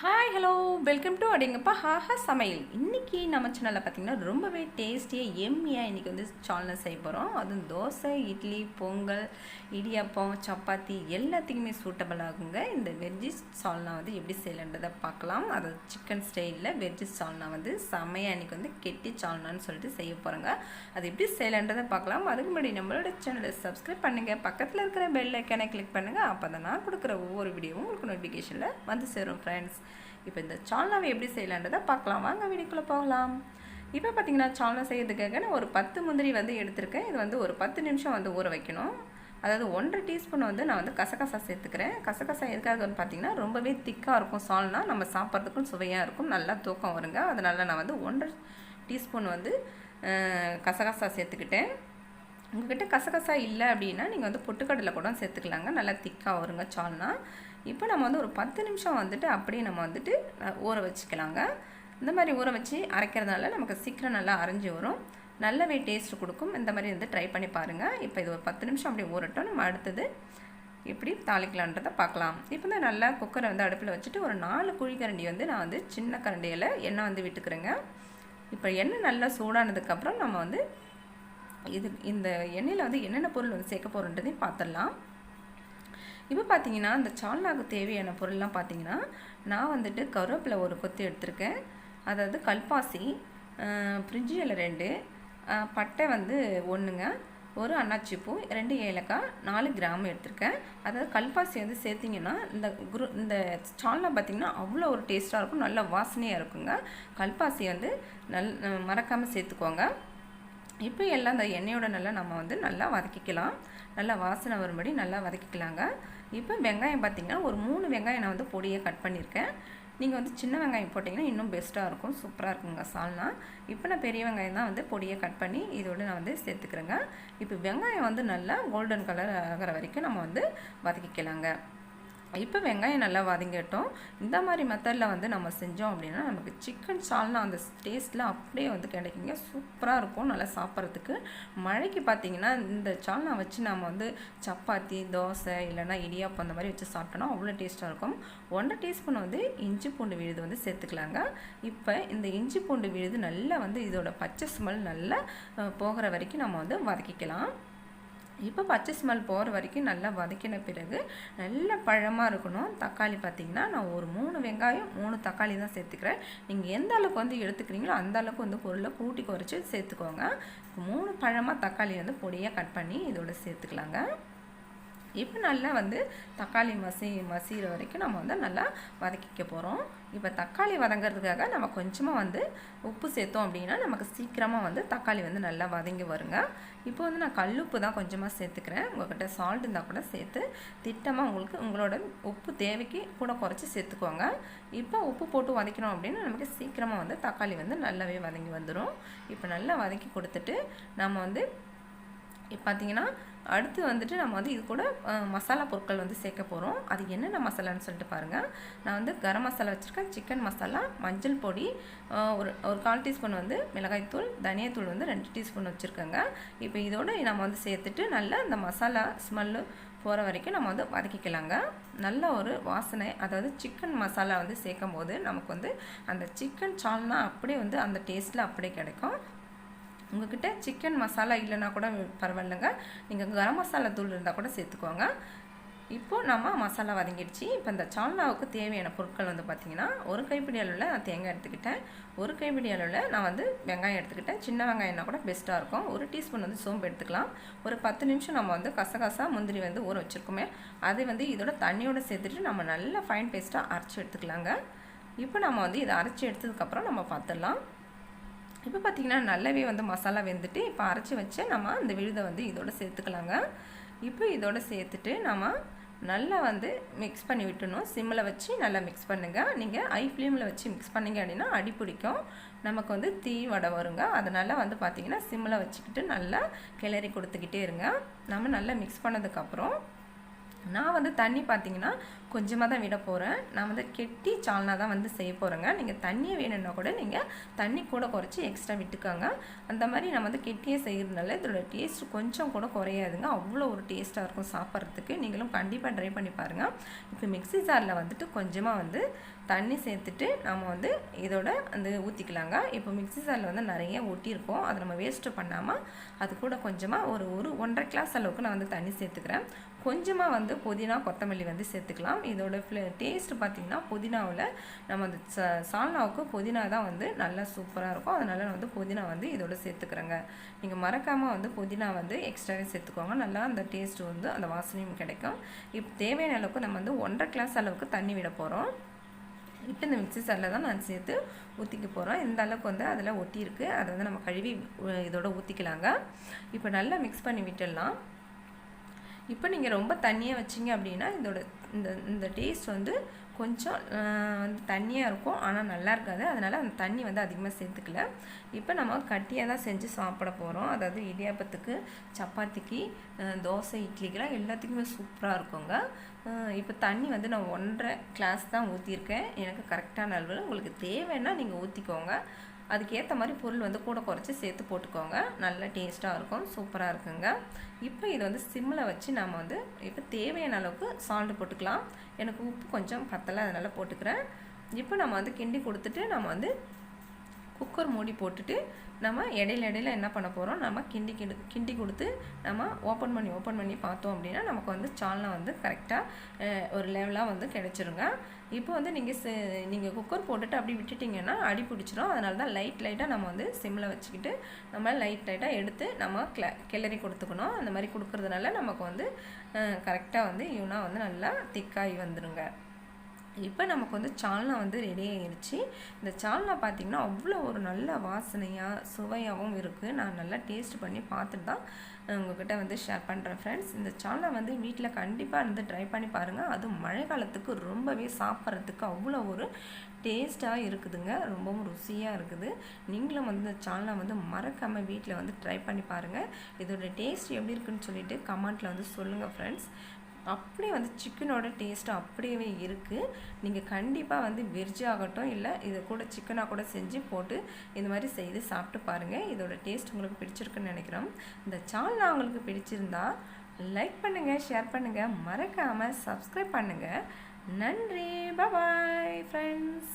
Hi, hi hello welcome to அடிங்கப்பா ஹாஹா சமையல். இன்றைக்கி நம்ம சேனலில் பார்த்தீங்கன்னா ரொம்பவே டேஸ்டியாக எம்மியாக இன்றைக்கி வந்து சால்னா செய்ய போகிறோம் அதுவும் தோசை இட்லி பொங்கல் இடியாப்பம் சப்பாத்தி எல்லாத்துக்குமே சூட்டபிள் ஆகுங்க. இந்த வெஜ்ஜிஸ் சால்னா வந்து எப்படி செய்யலன்றதை பார்க்கலாம். அது சிக்கன் ஸ்டைலில் வெஜ்ஜிஸ் சால்னா வந்து செமையாக இன்றைக்கி வந்து கெட்டி சால்னான்னு சொல்லிட்டு செய்ய போகிறோங்க அது எப்படி செய்யலன்றதை பார்க்கலாம். அதுக்கு முன்னாடி நம்மளோட சேனலை சப்ஸ்கிரைப் பண்ணுங்கள் பக்கத்தில் இருக்கிற பெல் ஐக்கானை கிளிக் பண்ணுங்கள் அப்போ தான் நான் கொடுக்குற ஒவ்வொரு வீடியோவும் உங்களுக்கு நோட்டிஃபிகேஷனில் வந்து சேரும் ஃப்ரெண்ட்ஸ் இப்போ இந்த சால்னாவை எப்படி செய்யலான்றதை பார்க்கலாம். வாங்க வீடியோக்குள்ளே போகலாம். இப்போ பார்த்தீங்கன்னா சால்னா செய்யறதுக்காக நான் ஒரு பத்து முந்திரி வந்து எடுத்திருக்கேன். இது வந்து ஒரு பத்து நிமிஷம் வந்து ஊற வைக்கணும். அதாவது ஒன்றரை டீஸ்பூன் வந்து நான் வந்து கசகசா சேர்த்துக்கிறேன். கசகசா எதுக்காகன்னு பார்த்தீங்கன்னா ரொம்பவே திக்காக இருக்கும் சால்னா. நம்ம சாப்பிட்றதுக்கும் சுவையாக இருக்கும். நல்லா தூக்கம் வருங்க. அதனால் நான் வந்து ஒன்றரை டீஸ்பூன் வந்து கசகசா சேர்த்துக்கிட்டேன். உங்ககிட்ட கசகசா இல்லை அப்படின்னா நீங்கள் வந்து பொட்டுக்கடலை கூட சேர்த்துக்கலாங்க. நல்லா திக்காக வருங்க சால்னா. இப்போ நம்ம வந்து ஒரு பத்து நிமிஷம் வந்துட்டு அப்படியே நம்ம வந்துட்டு ஊற வச்சுக்கலாங்க. இந்த மாதிரி ஊற வச்சு அரைக்கிறதுனால நமக்கு சீக்கிரம் நல்லா அரைஞ்சி வரும். நல்லாவே டேஸ்ட் கொடுக்கும். இந்த மாதிரி வந்து ட்ரை பண்ணி பாருங்கள் இப்போ இது ஒரு பத்து நிமிஷம் அப்படியே ஊறட்டும். நம்ம அடுத்தது எப்படி தாளிக்கலான்றதை பார்க்கலாம். இப்போ தான் நல்லா குக்கரை வந்து அடுப்பில் வச்சுட்டு ஒரு நாலு குழிக்கரண்டி வந்து நான் வந்து சின்ன கரண்டியில் எண்ணெய் வந்து விட்டுக்கிறேங்க. இப்போ எண்ணெய் நல்லா சூடானதுக்கப்புறம் நம்ம வந்து இது இந்த எண்ணெயில் வந்து என்னென்ன பொருள் வந்து சேர்க்க போகிறோன்றதையும் பார்த்துடலாம் இப்போ பார்த்தீங்கன்னா இந்த சால்னாக்கு தேவையான பொருள்லாம் பார்த்தீங்கன்னா நான் வந்துட்டு கருவேப்பிலை ஒரு கொத்து எடுத்திருக்கேன். அதாவது கல்பாசி ஃப்ரிட்ஜு இலை ரெண்டு பட்டை வந்து ஒன்றுங்க ஒரு அன்னாச்சிப்பூ ரெண்டு ஏலக்காய் நாலு கிராம் எடுத்திருக்கேன். அதாவது கல்பாசி வந்து சேர்த்திங்கன்னா இந்த குரு இந்த சால்னா பார்த்திங்கன்னா அவ்வளோ ஒரு டேஸ்ட்டாக இருக்கும் நல்ல வாசனையாக இருக்குங்க. கல்பாசி வந்து நல் மறக்காமல் சேர்த்துக்கோங்க. இப்போ எல்லாம் அந்த எண்ணெயோட நல்லா நம்ம வந்து நல்லா வதக்கிக்கலாம். நல்லா வாசனை வரும்படி நல்லா வதக்கிக்கலாங்க. இப்போ வெங்காயம் பார்த்திங்கன்னா ஒரு மூணு வெங்காயம் நான் வந்து பொடியை கட் பண்ணியிருக்கேன். நீங்கள் வந்து சின்ன வெங்காயம் போட்டிங்கன்னா இன்னும் பெஸ்ட்டாக இருக்கும். சூப்பராக இருக்குங்க சால்னா. இப்போ நான் பெரிய வெங்காயம் தான் வந்து பொடியை கட் பண்ணி இதோடு நான் வந்து சேர்த்துக்கிறேங்க. இப்போ வெங்காயம் வந்து நல்லா கோல்டன் கலர் ஆகிற வரைக்கும் நம்ம வந்து வதக்கிக்கலாங்க. இப்போ வெங்காயம் நல்லா வதங்கட்டும் இந்த மாதிரி மெத்தடில் வந்து நம்ம செஞ்சோம் அப்படின்னா நமக்கு சிக்கன் சால்னா அந்த டேஸ்ட்டில் அப்படியே வந்து கிடைக்குங்க. சூப்பராக இருக்கும் நல்லா சாப்பிட்றதுக்கு. மழைக்கு பார்த்தீங்கன்னா இந்த சால்னா வச்சு நம்ம வந்து சப்பாத்தி தோசை இல்லைன்னா இடியாப்பம் அந்த மாதிரி வச்சு சாப்பிட்டோன்னா அவ்வளோ டேஸ்ட்டாக இருக்கும். ஒன்றரை டீஸ்பூன் வந்து இஞ்சி பூண்டு விழுது வந்து சேர்த்துக்கலாங்க. இப்போ இந்த இஞ்சி பூண்டு விழுது நல்லா வந்து இதோட பச்சை ஸ்மெல் நல்லா போகிற வரைக்கும் நம்ம வந்து வதக்கிக்கலாம். இப்போ பச்சை ஸ்மெல் போகிற வரைக்கும் நல்லா வதக்கின பிறகு நல்ல பழமாக இருக்கணும். தக்காளி பார்த்தீங்கன்னா நான் ஒரு மூணு வெங்காயம் மூணு தக்காளி தான் சேர்த்துக்கிறேன். நீங்கள் எந்த அளவுக்கு வந்து எடுத்துக்கிறீங்களோ அந்த அளவுக்கு வந்து பொருளை கூட்டி குறைச்சி சேர்த்துக்கோங்க. மூணு பழமாக தக்காளி வந்து பொடியாக கட் பண்ணி இதோட சேர்த்துக்கலாங்க. இப்போ நல்லா வந்து தக்காளி மசி மசிகிற வரைக்கும் நம்ம வந்து நல்லா வதக்கிக்க போகிறோம் இப்போ தக்காளி வதங்கிறதுக்காக நம்ம கொஞ்சமாக வந்து உப்பு சேர்த்தோம் அப்படின்னா நமக்கு சீக்கிரமாக வந்து தக்காளி வந்து நல்லா வதங்கி வருங்க. இப்போ வந்து நான் கல்லுப்பு தான் கொஞ்சமாக சேர்த்துக்கிறேன். உங்கள்கிட்ட சால்ட் இருந்தால் கூட சேர்த்து திட்டமாக உங்களுக்கு உங்களோட உப்பு தேவைக்கு கூட குறைச்சி சேர்த்துக்கோங்க. இப்போ உப்பு போட்டு வதக்கணும் அப்படின்னா நமக்கு சீக்கிரமாக வந்து தக்காளி வந்து நல்லாவே வதங்கி வந்துடும் இப்போ நல்லா வதக்கி கொடுத்துட்டு நம்ம வந்து பார்த்தீங்கன்னா அடுத்து வந்துட்டு நம்ம வந்து இது கூட மசாலா பொருட்கள் வந்து சேர்க்க போகிறோம் அது என்னென்ன மசாலான்னு சொல்லிட்டு பாருங்கள் நான் வந்து கரம் மசாலா வச்சுருக்கேன் சிக்கன் மசாலா மஞ்சள் பொடி ஒரு ஒரு கால் டீஸ்பூன் வந்து மிளகாய்த்தூள் தனியாத்தூள் வந்து ரெண்டு டீஸ்பூன் வச்சுருக்கேங்க. இப்போ இதோடு நம்ம வந்து சேர்த்துட்டு நல்லா இந்த மசாலா ஸ்மெல்லு போகிற வரைக்கும் நம்ம வந்து வதக்கிக்கலாங்க. நல்ல ஒரு வாசனை அதாவது சிக்கன் மசாலா வந்து சேர்க்கும் போது நமக்கு வந்து அந்த சிக்கன் சால்னா அப்படியே வந்து அந்த டேஸ்ட்டில் அப்படியே கிடைக்கும். உங்ககிட்ட சிக்கன் மசாலா இல்லைன்னா கூட பரவாயில்லைங்க. நீங்கள் கரம் மசாலா தூள் இருந்தால் கூட சேர்த்துக்கோங்க. இப்போது நம்ம மசாலா வதங்கிடுச்சு. இப்போ இந்த சால்னாவுக்கு தேவையான பொருட்கள் வந்து பார்த்திங்கன்னா ஒரு கைப்பிடி அளவில் நான் தேங்காய் எடுத்துக்கிட்டேன். ஒரு கைப்பிடி அளவில் நான் வந்து வெங்காயம் எடுத்துக்கிட்டேன். சின்ன வெங்காயம்னா கூட பெஸ்ட்டாக இருக்கும். ஒரு டீஸ்பூன் வந்து சோம்பு எடுத்துக்கலாம். ஒரு பத்து நிமிஷம் நம்ம வந்து கசகசா முந்திரி வந்து ஊற வச்சுருக்கோமே அதை வந்து இதோட தண்ணியோட சேர்த்துட்டு நம்ம நல்லா ஃபைன் பேஸ்ட்டாக அரைச்சி எடுத்துக்கலாங்க. இப்போ நம்ம வந்து இதை அரைச்சி எடுத்ததுக்கப்புறம் நம்ம பார்த்துடலாம். இப்போ பார்த்திங்கன்னா நல்லாவே வந்து மசாலா வெந்துட்டு இப்போ அரைச்சி வச்சு நம்ம அந்த விழுதை வந்து இதோட சேர்த்துக்கலாங்க. இப்போ இதோட சேர்த்துட்டு நம்ம நல்லா வந்து மிக்ஸ் பண்ணி விட்டுணும் சிம்மில் வச்சு நல்லா மிக்ஸ் பண்ணுங்கள் நீங்கள் ஐ ஃப்ளேமில் வச்சு மிக்ஸ் பண்ணீங்க அப்படின்னா அடி பிடிக்கும். நமக்கு வந்து தீ வடை வருங்க. அதனால் வந்து பார்த்திங்கன்னா சிம்மில் வச்சுக்கிட்டு நல்லா கிளறி கொடுத்துக்கிட்டே இருங்க. நம்ம நல்லா மிக்ஸ் பண்ணதுக்கப்புறம் நான் வந்து தண்ணி பார்த்தீங்கன்னா கொஞ்சமாக தான் விட போகிறேன் நான் வந்து கெட்டி சால்னா தான் வந்து செய்ய போகிறேங்க நீங்கள் தண்ணியை வேணும்னா கூட நீங்கள் தண்ணி கூட குறைச்சி எக்ஸ்ட்ரா விட்டுக்கோங்க. அந்த மாதிரி நம்ம வந்து கெட்டியே செய்கிறதுனால இதோட டேஸ்ட் கொஞ்சம் கூட குறையாதுங்க. அவ்வளோ ஒரு டேஸ்ட்டாக இருக்கும் சாப்பிட்றதுக்கு. நீங்களும் கண்டிப்பாக ட்ரை பண்ணி பாருங்கள் இப்போ மிக்ஸி ஜாரில் வந்துட்டு கொஞ்சமாக வந்து தண்ணி சேர்த்துட்டு நம்ம வந்து இதோட வந்து ஊற்றிக்கலாங்க இப்போ மிக்ஸி ஜாரில் வந்து நிறைய ஒட்டியிருக்கோம். அதை நம்ம வேஸ்ட்டு பண்ணாமல் அது கூட கொஞ்சமாக ஒரு ஒரு ஒன்றரை கிளாஸ் அளவுக்கு நான் வந்து தண்ணி சேர்த்துக்கிறேன். கொஞ்சமாக வந்து புதினா கொத்தமல்லி வந்து சேர்த்துக்கலாம். இதோட ஃப்ளே டேஸ்ட் பார்த்திங்கன்னா புதினாவில் நம்ம அந்த ச சால்னாவுக்கு புதினா தான் வந்து நல்லா சூப்பராக இருக்கும். அதனால் நான் வந்து புதினா வந்து இதோட சேர்த்துக்கிறேங்க. நீங்கள் மறக்காமல் வந்து புதினா வந்து எக்ஸ்ட்ராவே சேர்த்துக்கோங்க. நல்லா அந்த டேஸ்ட் வந்து அந்த வாசனையும் கிடைக்கும். இப்போ தேவையான அளவுக்கு நம்ம வந்து ஒன்றரை கிளாஸ் அளவுக்கு தண்ணி விட போகிறோம் இப்போ இந்த மிக்ஸி சாரில் தான் நான் சேர்த்து ஊற்றிக்க போகிறோம் இந்த அளவுக்கு வந்து அதில் ஒட்டியிருக்கு. அதை வந்து நம்ம கழுவி இதோட ஊற்றிக்கலாங்க இப்போ நல்லா மிக்ஸ் பண்ணி விட்டுடலாம். இப்போ நீங்கள் ரொம்ப தண்ணியாக வச்சிங்க அப்படின்னா இதோட இந்த இந்த டேஸ்ட் வந்து கொஞ்சம் வந்து தண்ணியாக இருக்கும். ஆனால் நல்லா இருக்காது. அதனால் அந்த தண்ணி வந்து அதிகமாக சேர்த்துக்கல. இப்போ நம்ம கட்டியாக தான் செஞ்சு சாப்பிட போகிறோம் அதாவது இடியாப்பத்துக்கு சப்பாத்திக்கு தோசை இட்லிக்கெலாம் எல்லாத்துக்குமே சூப்பராக இருக்குங்க. இப்போ தண்ணி வந்து நான் ஒன்றரை கிளாஸ் தான் ஊற்றிருக்கேன் எனக்கு கரெக்டான அளவில். உங்களுக்கு தேவைன்னா நீங்கள் ஊற்றிக்கோங்க அதுக்கேற்ற மாதிரி பொருள் வந்து கூட குறைச்சி சேர்த்து போட்டுக்கோங்க. நல்லா டேஸ்ட்டாக இருக்கும். சூப்பராக இருக்குங்க. இப்போ இது வந்து சிம்மில் வச்சு நம்ம வந்து இப்போ தேவையான அளவுக்கு சால்ட் போட்டுக்கலாம். எனக்கு உப்பு கொஞ்சம் பத்தலை அதனால் போட்டுக்கிறேன். இப்போ நம்ம வந்து கிண்டி கொடுத்துட்டு நம்ம வந்து குக்கர் மூடி போட்டுட்டு நம்ம இடையில இடையில என்ன பண்ண போகிறோம் நம்ம கிண்டி கிண்டு கிண்டி கொடுத்து நம்ம ஓப்பன் பண்ணி ஓப்பன் பண்ணி பார்த்தோம் அப்படின்னா நமக்கு வந்து சால்னா வந்து கரெக்டாக ஒரு லெவலாக வந்து கிடச்சிருங்க. இப்போ வந்து நீங்கள் நீங்கள் குக்கர் போட்டுட்டு அப்படி விட்டுட்டிங்கன்னா அடி பிடிச்சிரும். அதனால தான் லைட் லைட்டாக நம்ம வந்து சிம்மில் வச்சுக்கிட்டு நம்ம லைட் லைட்டாக எடுத்து நம்ம கிள கிளறி கொடுத்துக்கணும். அந்த மாதிரி கொடுக்குறதுனால நமக்கு வந்து கரெக்டாக வந்து இவனா வந்து நல்லா திக்காகி வந்துடுங்க இப்போ நமக்கு வந்து சால்னா வந்து ரெடி ஆகிடுச்சு இந்த சால்னா பார்த்திங்கன்னா அவ்வளோ ஒரு நல்ல வாசனையாக சுவையாகவும் இருக்குது நான் நல்லா டேஸ்ட் பண்ணி பார்த்துட்டு தான் உங்ககிட்ட வந்து ஷேர் பண்ணுறேன் ஃப்ரெண்ட்ஸ் இந்த சால்னா வந்து வீட்டில் கண்டிப்பாக இருந்து ட்ரை பண்ணி பாருங்கள் அதுவும் மழை காலத்துக்கு ரொம்பவே சாப்பிட்றதுக்கு அவ்வளோ ஒரு டேஸ்ட்டாக இருக்குதுங்க. ரொம்பவும் ருசியாக இருக்குது. நீங்களும் வந்து இந்த சால்னா வந்து மறக்காமல் வீட்டில் வந்து ட்ரை பண்ணி பாருங்கள் இதோட டேஸ்ட் எப்படி இருக்குன்னு சொல்லிட்டு கமெண்ட்டில் வந்து சொல்லுங்கள் ஃப்ரெண்ட்ஸ் அப்படியே வந்து சிக்கனோட டேஸ்ட்டு அப்படியே இருக்குது நீங்கள் கண்டிப்பாக வந்து வெஜ் ஆகட்டும் இல்லை இதை கூட சிக்கனாக கூட செஞ்சு போட்டு இந்த மாதிரி செய்து சாப்பிட்டு பாருங்கள் இதோட டேஸ்ட் உங்களுக்கு பிடிச்சிருக்குன்னு நினைக்கிறோம். இந்த சால்னா உங்களுக்கு பிடிச்சிருந்தா லைக் பண்ணுங்கள் ஷேர் பண்ணுங்கள் மறக்காமல் சப்ஸ்கிரைப் பண்ணுங்கள் நன்றி. Bye friends